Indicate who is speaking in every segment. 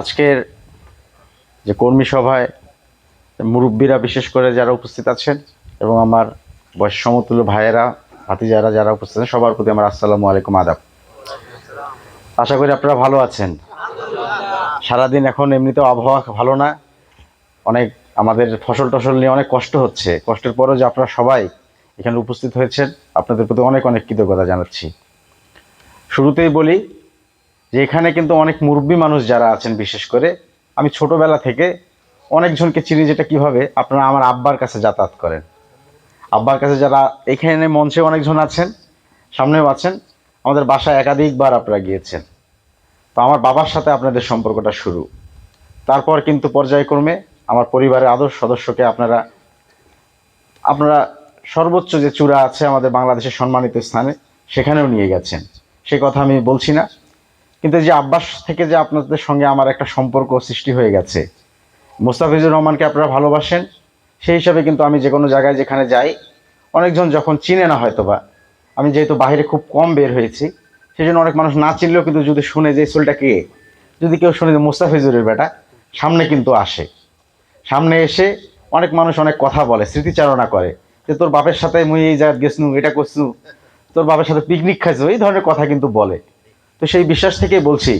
Speaker 1: আজকের যে কর্মী সভায় মুরব্বীরা বিশেষ করে যারা উপস্থিত আছেন এবং আমার বয়স সমতুল্য ভাইয়েরা, ভাতিজারা যারা উপস্থিত আছেন, সবার প্রতি আমার আসসালামু আলাইকুম আদাব। আশা করি আপনারা ভালো আছেন। সারাদিন এখন এমনিতেও আবহাওয়া ভালো না। অনেক আমাদের ফসল টসল নিয়ে অনেক কষ্ট হচ্ছে। কষ্টের পরও যে আপনারা সবাই এখানে উপস্থিত হয়েছেন, আপনাদের প্রতি অনেক অনেক কৃতজ্ঞতা জানাচ্ছি। শুরুতেই বলি যে এখানে কিন্তু অনেক মুরব্বী মানুষ যারা আছেন, বিশেষ করে। আমি ছোটবেলা থেকে অনেকজনকে চিনি যেটা কীভাবে আপনারা আমার আব্বার কাছে যাতায়াত করেন। আব্বার কাছে যারা এখানে মঞ্চে অনেকজন আছেন, সামনেও আছেন, আমাদের বাসায় একাধিকবার আপনারা গিয়েছেন। তো আমার বাবার সাথে আপনাদের সম্পর্কটা শুরু। তারপর কিন্তু পর্যায়ক্রমে আমার পরিবারের আদর্শ সদস্যকে আপনারা আপনারা সর্বোচ্চ যে চূড়া আছে আমাদের বাংলাদেশের সম্মানিত স্থানে, সেখানেও নিয়ে গেছেন। সে কথা আমি বলছি না। কিন্তু যে আব্বাস থেকে যে আপনাদের সঙ্গে আমার একটা সম্পর্ক সৃষ্টি হয়ে গেছে, মোস্তাফিজুর রহমানকে আপনারা ভালোবাসেন, সেই হিসাবে কিন্তু আমি যে কোনো জায়গায় যেখানে যাই, অনেকজন যখন চিনে না হয়তো বা আমি যেহেতু বাইরে খুব কম বের হয়েছি সেই জন্য অনেক মানুষ না চিনলেও কিন্তু যদি শুনে যে সোলটা কে, যদি কেউ শুনে যে মোস্তাফিজুরের বেটা, সামনে কিন্তু আসে। সামনে এসে অনেক মানুষ অনেক কথা বলে, স্মৃতিচারণা করে, যে তোর বাপের সাথে মুই এই জায়গা গেছনু, এটা করছু তোর বাপের সাথে পিকনিক খাইছো, এই ধরনের কথা কিন্তু বলে। তো সেই বিশ্বাস থেকে বলছি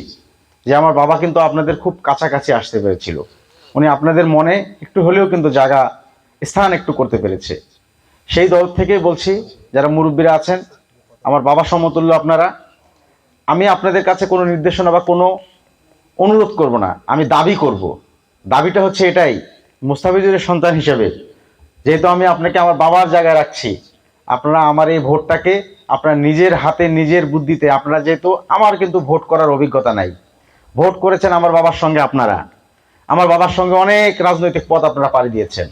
Speaker 1: যে আমার বাবা কিন্তু আপনাদের খুব কাছাকাছি আসতে পেরেছিল। উনি আপনাদের মনে একটু হলেও কিন্তু জায়গা স্থান একটু করতে পেরেছে। সেই দল থেকেই বলছি, যারা মুরব্বীরা আছেন, আমার বাবা সমতুল্য আপনারা, আমি আপনাদের কাছে কোনো নির্দেশনা বা কোনো অনুরোধ করব না, আমি দাবি করব। দাবিটা হচ্ছে এটাই, মুস্তাফিজুরের সন্তান হিসেবে, যেহেতু আমি আপনাকে আমার বাবার জায়গায় রাখছি, আপনারা আমার এই ভোটটাকে আপনারা নিজের হাতে, নিজের বুদ্ধিতে, আপনারা যেহেতু, আমার কিন্তু ভোট করার অভিজ্ঞতা নাই। ভোট করেছেন আমার বাবার সঙ্গে আপনারা। আমার বাবার সঙ্গে অনেক রাজনৈতিক পথ আপনারা পাড়ি দিয়েছেন।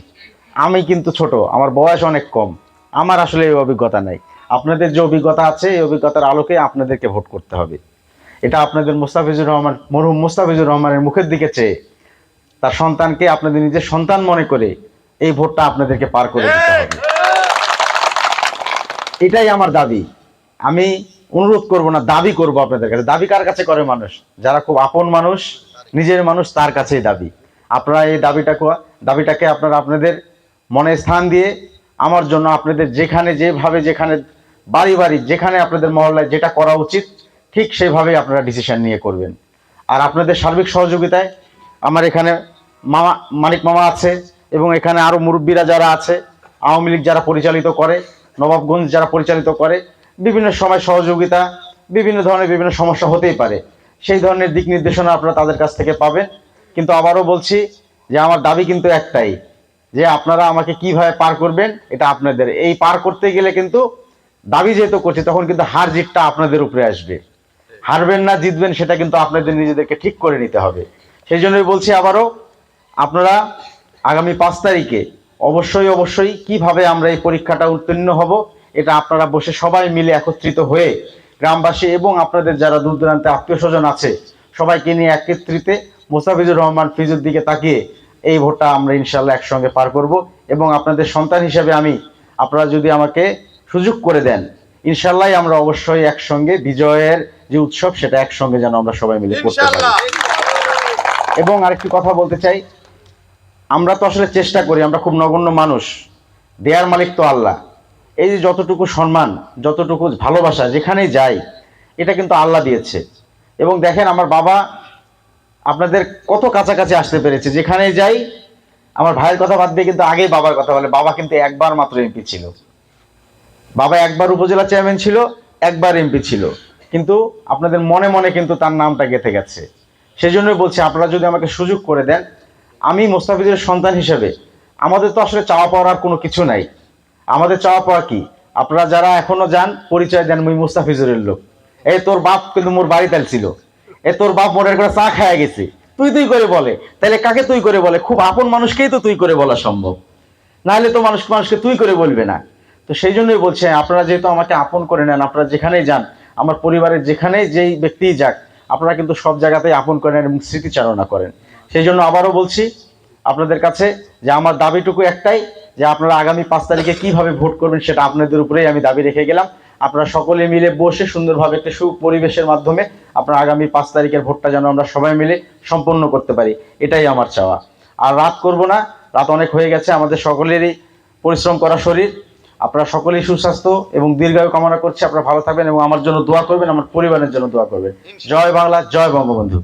Speaker 1: আমি কিন্তু ছোট, আমার বয়স অনেক কম। আমার আসলে এই অভিজ্ঞতা নাই। আপনাদের যে অভিজ্ঞতা আছে, এই অভিজ্ঞতার আলোকে আপনাদেরকে ভোট করতে হবে। এটা আপনাদের মুস্তাফিজুর রহমান, মরহুম মুস্তাফিজুর রহমানের মুখের দিকে চেয়ে তার সন্তানকে আপনাদের নিজের সন্তান মনে করে এই ভোটটা আপনাদেরকে পার করে দিতে হবে। এটাই আমার দাবি। আমি অনুরোধ করব না, দাবি করব আপনাদের কাছে। দাবি কার কাছে করে মানুষ? যারা খুব আপন মানুষ, নিজের মানুষ তার কাছেই দাবি। আপনারা এই দাবিটা দাবিটাকে আপনারা আপনাদের মনে স্থান দিয়ে আমার জন্য আপনাদের যেখানে যেভাবে যেখানে বাড়ি বাড়ি যেখানে আপনাদের মহল্লায় যেটা করা উচিত, ঠিক সেভাবেই আপনারা ডিসিশন নিয়ে করবেন। আর আপনাদের সার্বিক সহযোগিতায় আমার এখানে মামা, মানিক মামা আছে এবং এখানে আরও মুরব্বীরা যারা আছে, আওয়ামী লীগ যারা পরিচালিত করে নবাবগঞ্জ যারা পরিচালিত করে, বিভিন্ন সময় সহযোগিতা, বিভিন্ন ধরনের বিভিন্ন সমস্যা হতেই পারে। সেই ধরনের দিক নির্দেশনা আপনারা তাদের কাছ থেকে পাবেন। কিন্তু আবারও বলছি যে আমার দাবি কিন্তু একটাই, যে আপনারা আমাকে কীভাবে পার করবেন, এটা আপনাদের। এই পার করতে গেলে কিন্তু দাবি যেহেতু করছি, তখন কিন্তু হার জিতটা আপনাদের উপরে আসবে। হারবেন না, জিতবেন, সেটা কিন্তু আপনাদের নিজেদেরকে ঠিক করে নিতে হবে। সেই জন্যই বলছি আবারও, আপনারা আগামী পাঁচ তারিখে অবশ্যই অবশ্যই কীভাবে আমরা এই পরীক্ষাটা উত্তীর্ণ হব এটা আপনারা বসে সবাই মিলে একত্রিত হয়ে গ্রামবাসী এবং আপনাদের যারা দূর দূরান্তে আত্মীয় স্বজন আছে সবাইকে নিয়ে একত্রিতে মোস্তাফিজুর রহমান ফিজুর দিকে তাকিয়ে এই ভোটটা আমরা ইনশাল্লাহ একসঙ্গে পার করব এবং আপনাদের সন্তান হিসেবে আমি আপনারা যদি আমাকে সুযোগ করে দেন ইনশাল্লাহ আমরা অবশ্যই একসঙ্গে বিজয়ের যে উৎসব সেটা একসঙ্গে যেন আমরা সবাই মিলে করতে পারি। এবং আরেকটি কথা বলতে চাই আমরা তো আসলে চেষ্টা করি, আমরা খুব নগণ্য মানুষ। দেয়ার মালিক তো আল্লাহ। এই যে যতটুকু সম্মান, যতটুকু ভালোবাসা যেখানেই যাই, এটা কিন্তু আল্লাহ দিয়েছে। এবং দেখেন আমার বাবা আপনাদের কত কাছাকাছি আসতে পেরেছে। যেখানেই যাই, আমার ভাইয়ের কথা বাদ দিয়ে কিন্তু আগেই বাবার কথা বলে, বাবা কিন্তু একবার মাত্র এমপি ছিল। বাবা একবার উপজেলা চেয়ারম্যান ছিল, একবার এমপি ছিল। কিন্তু আপনাদের মনে মনে কিন্তু তার নামটা গেঁথে গেছে। সেই জন্যই বলছি, আপনারা যদি আমাকে সুযোগ করে দেন আমি মোস্তাফিজের সন্তান হিসেবে। আমাদের তো আসলে চাওয়া পাওয়ার আর কোনো কিছু নাই। আমাদের চাওয়া পাওয়া কি? আপনারা যারা এখনও যান, পরিচয় দেন মুই মুস্তাফিজুরের লোক। এই তোর বাপ কিন্তু মোর বাড়িতে ছিল এ তোর বাপ মোটের করে চা খায়া গেছে। তুই তুই করে বলে। তাহলে কাকে তুই করে বলে? খুব আপন মানুষকেই তো তুই করে বলা সম্ভব। নাহলে তো মানুষ মানুষকে তুই করে বলবে না। তো সেই জন্যই বলছে, আপনারা যেহেতু আমাকে আপন করে নেন, আপনারা যেখানেই যান, আমার পরিবারের যেখানেই যেই ব্যক্তিই যাক, আপনারা কিন্তু সব জায়গাতেই আপন করেন এবং স্মৃতিচারণা করেন। সেই জন্য আবারও বলছি আপনাদের কাছে যে আমার দাবিটুকু একটাই যে আপনারা আগামী পাঁচ তারিখে কীভাবে ভোট করবেন সেটা আপনাদের উপরেই আমি দাবি রেখে গেলাম। আপনারা সকলে মিলে বসে সুন্দরভাবে একটা সুপরিবেশের মাধ্যমে আপনার আগামী পাঁচ তারিখের ভোটটা যেন আমরা সবাই মিলে সম্পন্ন করতে পারি। এটাই আমার চাওয়া। আর রাত করব না রাত অনেক হয়ে গেছে আমাদের সকলেরই পরিশ্রম করা শরীর। আপনারা সকলেই সুস্বাস্থ্য এবং দীর্ঘায়ু কামনা করছি আপনারা ভালো থাকবেন এবং আমার জন্য দোয়া করবেন আমার পরিবারের জন্য দোয়া করবেন। জয় বাংলা জয় বঙ্গবন্ধু।